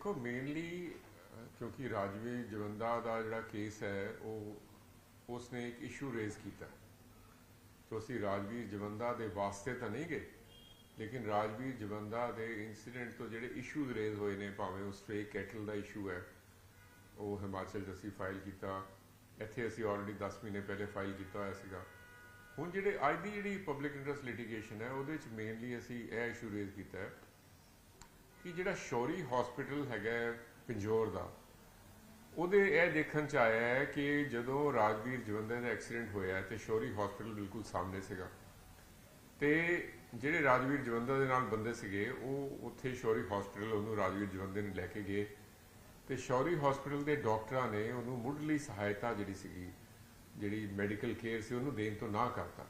ਦੇਖੋ ਮੇਨਲੀ ਕਿਉਂਕਿ ਰਾਜਵੀਰ ਜਵੰਦਾ ਦਾ ਜਿਹੜਾ ਕੇਸ ਹੈ, ਉਹ ਉਸਨੇ ਇੱਕ ਇਸ਼ੂ ਰੇਜ਼ ਕੀਤਾ। ਤੋ ਅਸੀਂ ਰਾਜਵੀਰ ਜਵੰਦਾ ਦੇ ਵਾਸਤੇ ਤਾਂ ਨਹੀਂ ਗਏ, ਲੇਕਿਨ ਰਾਜਵੀਰ ਜਵੰਦਾ ਦੇ ਇਨਸੀਡੈਂਟ ਤੋਂ ਜਿਹੜੇ ਇਸ਼ੂਜ਼ ਰੇਜ਼ ਹੋਏ ਨੇ, ਭਾਵੇਂ ਉਹ ਸਟ੍ਰੇਕ ਕੈਟਲ ਦਾ ਇਸ਼ੂ ਹੈ, ਉਹ ਹਿਮਾਚਲ 'ਚ ਅਸੀਂ ਫਾਈਲ ਕੀਤਾ। ਇੱਥੇ ਅਸੀਂ ਆਲਰੇਡੀ 10 ਮਹੀਨੇ ਪਹਿਲੇ ਫਾਈਲ ਕੀਤਾ ਹੋਇਆ ਸੀਗਾ। ਹੁਣ ਜਿਹੜੇ ਅੱਜ ਦੀ ਜਿਹੜੀ ਪਬਲਿਕ ਇੰਟਰਸਟ ਲਿਟੀਗੇਸ਼ਨ ਹੈ, ਉਹਦੇ 'ਚ ਮੇਨਲੀ ਅਸੀਂ ਇਹ ਇਸ਼ੂ ਰੇਜ਼ ਕੀਤਾ ਹੈ ਕਿ ਜਿਹੜਾ ਸ਼ੌਰੀ ਹਸਪੀਟਲ ਹੈਗਾ ਹੈ ਪਿੰਜੌਰ ਦਾ, ਉਹਦੇ ਇਹ ਦੇਖਣ ਚ ਆਇਆ ਹੈ ਕਿ ਜਦੋਂ ਰਾਜਵੀਰ ਜਵੰਦੇ ਦਾ ਐਕਸੀਡੈਂਟ ਹੋਇਆ ਤੇ ਸ਼ੌਰੀ ਹਸਪੀਟਲ ਬਿਲਕੁਲ ਸਾਹਮਣੇ ਸੀਗਾ। ਤੇ ਜਿਹੜੇ ਰਾਜਵੀਰ ਜਵੰਦਾ ਦੇ ਨਾਲ ਬੰਦੇ ਸੀਗੇ, ਉਹ ਉੱਥੇ ਸ਼ੌਰੀ ਹਸਪੀਟਲ ਉਹਨੂੰ ਰਾਜਵੀਰ ਜਵੰਦੇ ਨੇ ਲੈ ਕੇ ਗਏ ਤੇ ਸ਼ੌਰੀ ਹਸਪੀਟਲ ਦੇ ਡਾਕਟਰਾਂ ਨੇ ਉਹਨੂੰ ਮੁੱਢਲੀ ਸਹਾਇਤਾ ਜਿਹੜੀ ਸੀਗੀ, ਜਿਹੜੀ ਮੈਡੀਕਲ ਕੇਅਰ ਸੀ, ਉਹਨੂੰ ਦੇਣ ਤੋਂ ਨਾ ਕਰਤਾ।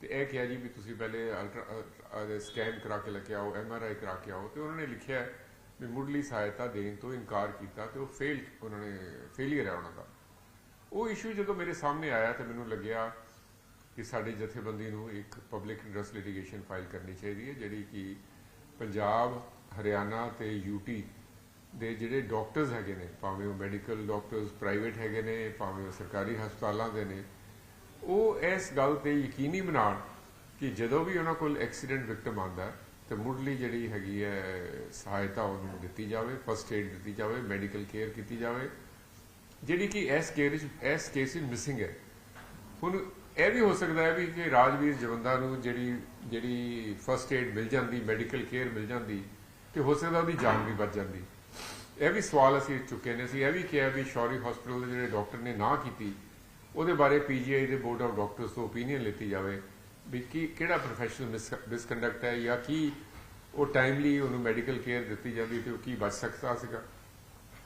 ਤੇ ਇਹ ਕਿਹਾ ਜੀ ਵੀ ਤੁਸੀਂ ਪਹਿਲੇ ਅਲਟਰਾ ਸਕੈਨ ਕਰਾ ਕੇ ਲੈ ਕੇ ਆਓ ਐੱਮ ਆਰ ਆਈ ਕਰਾ ਕੇ ਆਓ, ਤੇ ਉਹਨਾਂ ਨੇ ਲਿਖਿਆ ਵੀ ਮੁੱਢਲੀ ਸਹਾਇਤਾ ਦੇਣ ਤੋਂ ਇਨਕਾਰ ਕੀਤਾ ਤੇ ਉਹ ਫੇਲ ਉਹਨਾਂ ਨੇ ਫੇਲੀਅਰ ਹੈ ਉਹਨਾਂ ਦਾ। ਉਹ ਇਸ਼ੂ ਜਦੋਂ ਮੇਰੇ ਸਾਹਮਣੇ ਆਇਆ ਤੇ ਮੈਨੂੰ ਲੱਗਿਆ ਕਿ ਸਾਡੇ ਜਥੇਬੰਦੀ ਨੂੰ ਇੱਕ ਪਬਲਿਕ ਇੰਟਰਸਟ ਲਿਟੀਗੇਸ਼ਨ ਫਾਈਲ ਕਰਨੀ ਚਾਹੀਦੀ ਹੈ, ਜਿਹੜੀ ਕਿ ਪੰਜਾਬ, ਹਰਿਆਣਾ ਤੇ ਯੂਟੀ ਦੇ ਜਿਹੜੇ ਡਾਕਟਰਸ ਹੈਗੇ ਨੇ, ਭਾਵੇਂ ਉਹ ਮੈਡੀਕਲ ਡਾਕਟਰਸ ਪ੍ਰਾਈਵੇਟ ਹੈਗੇ ਨੇ, ਭਾਵੇਂ ਉਹ ਸਰਕਾਰੀ ਹਸਪਤਾਲਾਂ ਦੇ ਨੇ ਉਹ ਇਸ ਗੱਲ ਤੇ ਯਕੀਨੀ ਬਣਾਉਣ ਕਿ ਜਦੋਂ ਵੀ ਉਹਨਾਂ ਕੋਲ ਐਕਸੀਡੈਂਟ ਵਿਕਟਮ ਆਉਂਦਾ ਤੇ ਮੁੱਢਲੀ ਜਿਹੜੀ ਹੈਗੀ ਹੈ ਸਹਾਇਤਾ ਉਹਨੂੰ ਦਿੱਤੀ ਜਾਵੇ ਫਸਟ ਏਡ ਦਿੱਤੀ ਜਾਵੇ ਮੈਡੀਕਲ ਕੇਅਰ ਕੀਤੀ ਜਾਵੇ। ਜਿਹੜੀ ਕਿ ਇਸ ਕੇਸ ਇਸ ਕੇਸ ਵਿੱਚ ਮਿਸਿੰਗ ਹੈ। ਹੁਣ ਇਹ ਵੀ ਹੋ ਸਕਦਾ ਹੈ ਵੀ ਕਿ ਰਾਜਵੀਰ ਜਵੰਦਾ ਨੂੰ ਜਿਹੜੀ ਜਿਹੜੀ ਫਸਟ ਏਡ ਮਿਲ ਜਾਂਦੀ ਮੈਡੀਕਲ ਕੇਅਰ ਮਿਲ ਜਾਂਦੀ, ਤੇ ਹੋ ਸਕਦਾ ਉਹਦੀ ਜਾਨ ਵੀ ਬਚ ਜਾਂਦੀ। ਇਹ ਵੀ ਸਵਾਲ ਅਸੀਂ ਚੁੱਕੇ ਨੇ ਸੀ ਇਹ ਵੀ ਕਿਹਾ ਵੀ ਸ਼ੌਰੀ ਹਸਪੀਟਲ ਦੇ ਜਿਹੜੇ ਡਾਕਟਰ ਨੇ ਨਾ ਕੀਤੀ ਉਹਦੇ ਬਾਰੇ ਪੀਜੀਆਈ ਦੇ ਬੋਰਡ ਆਫ ਡਾਕਟਰਸ ਤੋਂ ਓਪੀਨੀਅਨ ਲਿੱਤੀ ਜਾਵੇ ਵੀ ਕੀ, ਕਿਹੜਾ ਪ੍ਰੋਫੈਸ਼ਨਲ ਮਿਸਕੰਡਕਟ ਹੈ ਜਾਂ ਕੀ ਉਹ ਟਾਈਮਲੀ ਉਹਨੂੰ ਮੈਡੀਕਲ ਕੇਅਰ ਦਿੱਤੀ ਜਾਂਦੀ ਤੇ ਉਹ ਕੀ ਬਚ ਸਕਦਾ ਸੀਗਾ।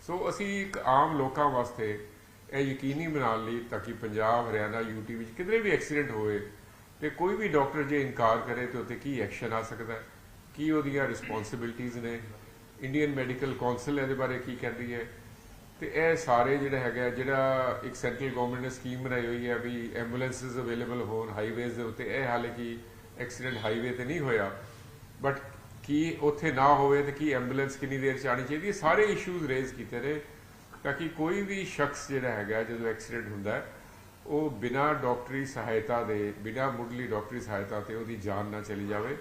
ਸੋ ਅਸੀਂ ਇੱਕ ਆਮ ਲੋਕਾਂ ਵਾਸਤੇ ਇਹ ਯਕੀਨੀ ਬਣਾਉਣ ਲਈ ਤਾਂ ਕਿ ਪੰਜਾਬ, ਹਰਿਆਣਾ ਯੂਟੀ ਵਿੱਚ ਕਿਧਰੇ ਵੀ ਐਕਸੀਡੈਂਟ ਹੋਵੇ ਤੇ ਕੋਈ ਵੀ ਡਾਕਟਰ ਜੇ ਇਨਕਾਰ ਕਰੇ ਤੇ ਉੱਤੇ ਕੀ ਐਕਸ਼ਨ ਆ ਸਕਦਾ ਕੀ ਉਹਦੀਆਂ ਰਿਸਪੌਂਸਿਬਿਲਟੀਆਂ ਨੇ? ਇੰਡੀਅਨ ਮੈਡੀਕਲ ਕਾਉਂਸਲ ਇਹਦੇ ਬਾਰੇ ਕੀ ਕਹਿੰਦੀ ਹੈ? ਤੇ ਇਹ ਸਾਰੇ ਜਿਹੜਾ ਹੈਗਾ ਜਿਹੜਾ ਇੱਕ ਸੈਂਟਰਲ ਗਵਰਨਮੈਂਟ ਨੇ ਸਕੀਮ ਬਣਾਈ ਹੋਈ ਹੈ ਵੀ ਐਂਬੂਲੈਂਸਸ ਅਵੇਲੇਬਲ ਹੋਣ ਹਾਈਵੇਜ਼ ਦੇ ਉੱਤੇ, ਇਹ ਹਾਲੇ ਕਿ ਐਕਸੀਡੈਂਟ ਹਾਈਵੇ ਤੇ ਨਹੀਂ ਹੋਇਆ। ਬਟ ਕੀ ਉੱਥੇ ਨਾ ਹੋਵੇ ਤੇ ਕੀ ਐਂਬੂਲੈਂਸ ਕਿੰਨੀ ਦੇਰ ਚ ਆਣੀ ਚਾਹੀਦੀ ਹੈ ਸਾਰੇ ਇਸ਼ੂਜ਼ ਰੇਜ਼ ਕੀਤੇ ਨੇ, ਤਾਂ ਕਿ ਕੋਈ ਵੀ ਸ਼ਖਸ ਜਿਹੜਾ ਹੈਗਾ ਜਦੋਂ ਐਕਸੀਡੈਂਟ ਹੁੰਦਾ ਉਹ ਬਿਨਾਂ ਡਾਕਟਰੀ ਸਹਾਇਤਾ ਦੇ, ਬਿਨਾਂ ਮੁੱਢਲੀ ਡਾਕਟਰੀ ਸਹਾਇਤਾ ਤੇ ਉਹਦੀ ਜਾਨ ਨਾ ਚਲੀ ਜਾਵੇ।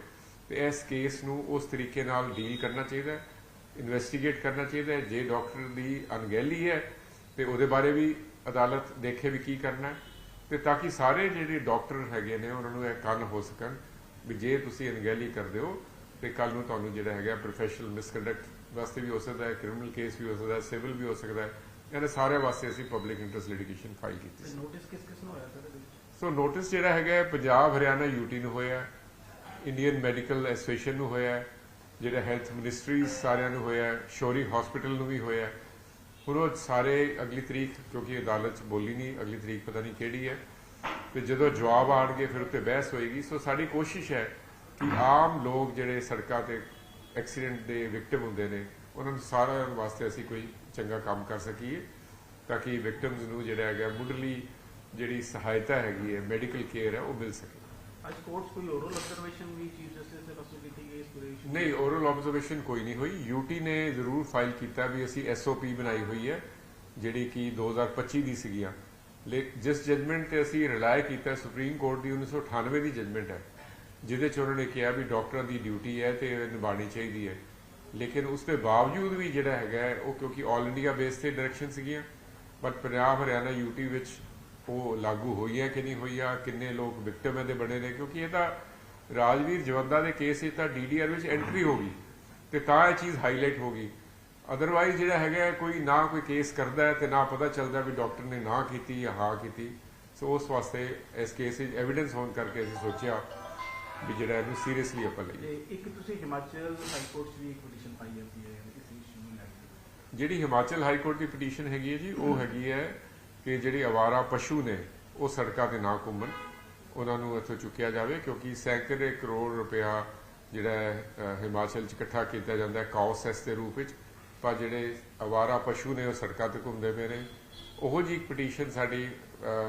ਤੇ ਇਸ ਕੇਸ ਨੂੰ ਉਸ ਤਰੀਕੇ ਨਾਲ ਡੀਲ ਕਰਨਾ ਚਾਹੀਦਾ ਹੈ। ਇਨਵੈਸਟੀਗੇਟ ਕਰਨਾ ਚਾਹੀਦਾ ਹੈ। ਜੇ ਡਾਕਟਰ ਦੀ ਅਣਗਹਿਲੀ ਹੈ ਤੇ ਉਹਦੇ ਬਾਰੇ ਵੀ ਅਦਾਲਤ ਦੇਖੇ ਵੀ ਕੀ ਕਰਨਾ ਤੇ ਤਾਂ ਕਿ ਸਾਰੇ ਜਿਹੜੇ ਡਾਕਟਰ ਹੈਗੇ ਨੇ ਉਹਨਾਂ ਨੂੰ ਇਹ ਕੰਨ ਹੋ ਸਕਣ ਵੀ ਜੇ ਤੁਸੀਂ ਅਣਗਹਿਲੀ ਕਰਦੇ ਹੋ ਤੇ ਕੱਲ ਨੂੰ ਤੁਹਾਨੂੰ ਜਿਹੜਾ ਹੈਗਾ ਪ੍ਰੋਫੈਸ਼ਨਲ ਮਿਸਕੰਡਕਟ ਵਾਸਤੇ ਵੀ ਹੋ ਸਕਦਾ ਹੈ ਕ੍ਰਿਮੀਨਲ ਕੇਸ ਵੀ ਹੋ ਸਕਦਾ ਹੈ ਸਿਵਲ ਵੀ ਹੋ ਸਕਦਾ ਹੈ। ਇਹਨਾਂ ਸਾਰੇ ਵਾਸਤੇ ਅਸੀਂ ਪਬਲਿਕ ਇੰਟਰਸਟ ਲਿਟੀਗੇਸ਼ਨ ਫਾਈਲ ਕੀਤੀ ਸੀ। ਨੋਟਿਸ ਕਿਸ ਕਿਸ ਨੂੰ ਹੋਇਆ ਸਰ ਸੋ ਨੋਟਿਸ ਜਿਹੜਾ ਹੈਗਾ ਪੰਜਾਬ ਹਰਿਆਣਾ ਯੂਟੀ ਨੂੰ ਹੋਇਆ। ਇੰਡੀਅਨ ਮੈਡੀਕਲ ਐਸੋਸੀਏਸ਼ਨ ਨੂੰ ਹੋਇਆ। ਜਿਹੜਾ ਹੈਲਥ ਮਿਨਿਸਟਰੀ ਸਾਰਿਆਂ ਨੂੰ ਹੋਇਆ ਸ਼ੋਰੀ ਹਸਪੀਟਲ ਨੂੰ ਵੀ ਹੋਇਆ ਹੁਣ ਉਹ ਸਾਰੇ ਅਗਲੀ ਤਰੀਕ, ਕਿਉਂਕਿ ਅਦਾਲਤ 'ਚ ਬੋਲੀ ਨਹੀਂ, ਅਗਲੀ ਤਰੀਕ ਪਤਾ ਨਹੀਂ ਕਿਹੜੀ ਹੈ। ਤੇ ਜਦੋਂ ਜਵਾਬ ਆਣਗੇ ਫਿਰ ਉੱਤੇ ਬਹਿਸ ਹੋਏਗੀ। ਸੋ ਸਾਡੀ ਕੋਸ਼ਿਸ਼ ਹੈ ਕਿ ਆਮ ਲੋਕ ਜਿਹੜੇ ਸੜਕਾਂ ਤੇ ਐਕਸੀਡੈਂਟ ਦੇ ਵਿਕਟਮ ਹੁੰਦੇ ਨੇ, ਉਹਨਾਂ ਨੂੰ ਸਾਰਿਆਂ ਵਾਸਤੇ ਅਸੀਂ ਕੋਈ ਚੰਗਾ ਕੰਮ ਕਰ ਸਕੀਏ, ਤਾਂ ਕਿ ਵਿਕਟਮਸ ਨੂੰ ਜਿਹੜਾ ਹੈਗਾ ਮੁੱਢਲੀ ਜਿਹੜੀ ਸਹਾਇਤਾ ਹੈਗੀ ਹੈ ਮੈਡੀਕਲ ਕੇਅਰ ਹੈ, ਉਹ ਮਿਲ ਸਕੇ। ਅੱਜ ਕੋਰਟ ਕੋਈ ਓਰਲ ਆਬਜ਼ਰਵੇਸ਼ਨ ਵੀ ਚੀਫ ਜਸਟਿਸ ਦੇ ਪਾਸੋਂ ਕੀਤੀ ਗਈ ਇਸ ਪੂਰੇ ਨਹੀਂ ਓਰਲ ਆਬਜ਼ਰਵੇਸ਼ਨ ਕੋਈ ਨਹੀਂ ਹੋਈ। ਯੂਟੀ ਨੇ ਜ਼ਰੂਰ ਫਾਈਲ ਕੀਤਾ ਵੀ ਅਸੀਂ ਐਸਓਪੀ ਬਣਾਈ ਹੋਈ ਹੈ, ਜਿਹੜੀ ਕਿ 2025 ਦੀ ਸੀਗੀਆਂ। ਜਿਸ ਜਜਮੈਂਟ ਤੇ ਅਸੀਂ ਰਿਲਾਇ ਕੀਤਾ ਸੁਪਰੀਮ ਕੋਰਟ ਦੀ 1998 ਦੀ ਜਜਮੈਂਟ ਹੈ, ਜਿਹਦੇ ਚ ਉਹਨਾਂ ਨੇ ਕਿਹਾ ਵੀ ਡਾਕਟਰਾਂ ਦੀ ਡਿਊਟੀ ਹੈ ਤੇ ਇਹ ਨਿਭਾਉਣੀ ਚਾਹੀਦੀ ਹੈ। ਲੇਕਿਨ ਉਸ ਦੇ ਬਾਵਜੂਦ ਵੀ ਜਿਹੜਾ ਹੈਗਾ ਉਹ ਕਿਉਂਕਿ ਆਲ ਇੰਡੀਆ ਬੇਸ ਤੇ ਡਾਇਰੈਕਸ਼ਨ ਸੀਗੀਆਂ ਬਟ ਪੰਜਾਬ ਹਰਿਆਣਾ ਯੂਟੀ ਵਿੱਚ ਉਹ ਲਾਗੂ ਹੋਈ ਹੈ ਕਿ ਨਹੀਂ ਹੋਈ ਆ ਕਿੰਨੇ ਲੋਕ ਵਿਕਟਮ ਇਹਦੇ ਬਣੇ ਨੇ ਕਿਉਂਕਿ ਇਹ ਤਾਂ ਰਾਜਵੀਰ ਜਵੰਦਾ ਦੇ ਕੇਸ ਵਿੱਚ ਤਾਂ ਡੀਡੀਆਰ ਵਿੱਚ ਐਂਟਰੀ ਹੋ ਗਈ ਤੇ ਤਾਂ ਇਹ ਚੀਜ਼ ਹਾਈਲਾਈਟ ਹੋ ਗਈ। ਅਦਰਵਾਈਜ਼ ਜਿਹੜਾ ਹੈਗਾ ਕੋਈ ਨਾ ਕੋਈ ਕੇਸ ਕਰਦਾ ਹੈ ਤੇ ਨਾ ਪਤਾ ਚੱਲਦਾ ਵੀ ਡਾਕਟਰ ਨੇ ਨਾ ਕੀਤੀ ਜਾਂ ਹਾਂ ਕੀਤੀ। ਸੋ ਉਸ ਵਾਸਤੇ ਇਸ ਕੇਸ ਵਿੱਚ ਐਵੀਡੈਂਸ ਹੋਣ ਕਰਕੇ ਅਸੀਂ ਸੋਚਿਆ ਵੀ ਜਿਹੜਾ ਇਹਨੂੰ ਸੀਰੀਅਸਲੀ ਆਪਾਂ ਲਈਏ। ਤੇ ਇੱਕ ਤੁਸੀਂ ਹਿਮਾਚਲ ਹਾਈ ਕੋਰਟ 'ਚ ਵੀ ਇੱਕ ਪਟੀਸ਼ਨ ਪਾਈ ਹੈ ਸੀ ਇਸ ਇਸ਼ੂ ਨੂੰ ਲੈ ਕੇ। ਜਿਹੜੀ ਹਿਮਾਚਲ ਹਾਈ ਕੋਰਟ ਦੀ ਪਟੀਸ਼ਨ ਹੈਗੀ ਹੈ ਜੀ ਉਹ ਹੈਗੀ ਹੈ ਕਿ ਜਿਹੜੇ ਅਵਾਰਾ ਪਸ਼ੂ ਨੇ, ਉਹ ਸੜਕਾਂ ਤੇ ਨਾ ਘੁੰਮਣ। ਉਹਨਾਂ ਨੂੰ ਇੱਥੋਂ ਚੁੱਕਿਆ ਜਾਵੇ, ਕਿਉਂਕਿ ਸੈਂਕੜੇ ਕਰੋੜ ਰੁਪਇਆ ਜਿਹੜਾ ਹਿਮਾਚਲ 'ਚ ਇਕੱਠਾ ਕੀਤਾ ਜਾਂਦਾ ਹੈ ਕਾਉਸੈਸ ਦੇ ਰੂਪ ਵਿੱਚ। ਪਰ ਜਿਹੜੇ ਅਵਾਰਾ ਪਸ਼ੂ ਨੇ, ਉਹ ਸੜਕਾਂ ਤੇ ਘੁੰਮਦੇ ਪਏ ਨੇ। ਉਹੋ ਜੀ ਇੱਕ ਪਟੀਸ਼ਨ ਸਾਡੀ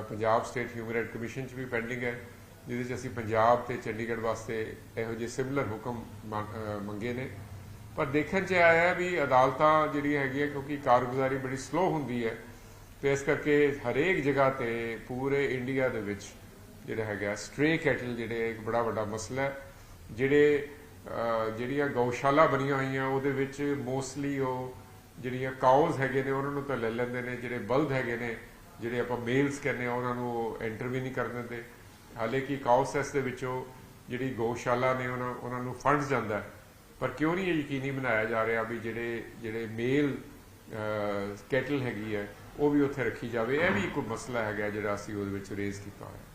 Punjab state human right commission 'ਚ ਵੀ ਪੈਂਡਿੰਗ ਹੈ, ਜਿਹਦੇ 'ਚ ਅਸੀਂ ਪੰਜਾਬ ਤੇ ਚੰਡੀਗੜ੍ਹ ਵਾਸਤੇ ਇਹੋ ਜਿਹੇ ਸਿਮਿਲਰ ਹੁਕਮ ਮੰਗੇ ਨੇ। ਪਰ ਦੇਖਣ 'ਚ ਆਇਆ ਵੀ ਅਦਾਲਤਾਂ ਜਿਹੜੀ ਹੈਗੀ ਹੈ ਕਿਉਂਕਿ ਕਾਰਗੁਜ਼ਾਰੀ ਬੜੀ ਸਲੋ ਹੁੰਦੀ ਹੈ ਤੇ ਇਸ ਕਰਕੇ ਹਰੇਕ ਜਗ੍ਹਾ ਤੇ ਪੂਰੇ ਇੰਡੀਆ ਦੇ ਵਿੱਚ ਜਿਹੜਾ ਹੈਗਾ ਸਟ੍ਰੇ ਕੈਟਲ ਜਿਹੜੇ ਇੱਕ ਬੜਾ ਵੱਡਾ ਮਸਲਾ ਹੈ। ਜਿਹੜੇ ਜਿਹੜੀਆਂ ਗਊਸ਼ਾਲਾ ਬਣੀਆਂ ਹੋਈਆਂ, ਉਹਦੇ ਵਿੱਚ ਮੋਸਟਲੀ ਉਹ ਜਿਹੜੀਆਂ ਕਾਉਜ਼ ਹੈਗੇ ਨੇ, ਉਹਨਾਂ ਨੂੰ ਤਾਂ ਲੈ ਲੈਂਦੇ ਨੇ। ਜਿਹੜੇ ਬਲਦ ਹੈਗੇ ਨੇ, ਜਿਹੜੇ ਆਪਾਂ ਮੇਲਸ ਕਹਿੰਦੇ ਆ, ਉਹਨਾਂ ਨੂੰ ਉਹ ਐਂਟਰ ਵੀ ਨਹੀਂ ਕਰਨ ਦਿੰਦੇ। ਹਾਲਾਂਕਿ ਕਿ ਕਾਉਸੈਸ ਦੇ ਵਿੱਚੋਂ ਜਿਹੜੀ ਗਊਸ਼ਾਲਾ ਨੇ, ਉਹਨਾਂ ਉਹਨਾਂ ਨੂੰ ਫੰਡਸ ਜਾਂਦਾ ਪਰ ਕਿਉਂ ਨਹੀਂ ਇਹ ਯਕੀਨੀ ਬਣਾਇਆ ਜਾ ਰਿਹਾ ਵੀ ਜਿਹੜੇ ਜਿਹੜੇ ਮੇਲ ਕੈਟਲ ਹੈਗੀ ਹੈ ਉਹ ਵੀ ਉੱਥੇ ਰੱਖੀ ਜਾਵੇ। ਇਹ ਵੀ ਕੋਈ ਮਸਲਾ ਹੈਗਾ ਜਿਹੜਾ ਅਸੀਂ ਉਹਦੇ ਵਿੱਚ ਰੇਜ਼ ਕੀਤਾ ਹੋਇਆ।